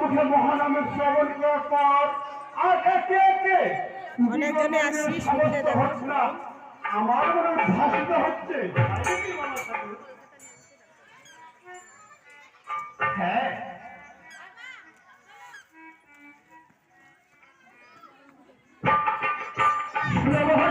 মুখে মহানামে শ্রবণ করার পর আর একে একে অনেকজনে আসছি শুনতে দেবো আমার মনে হয়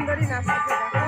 সুন্দরী নাচতেছে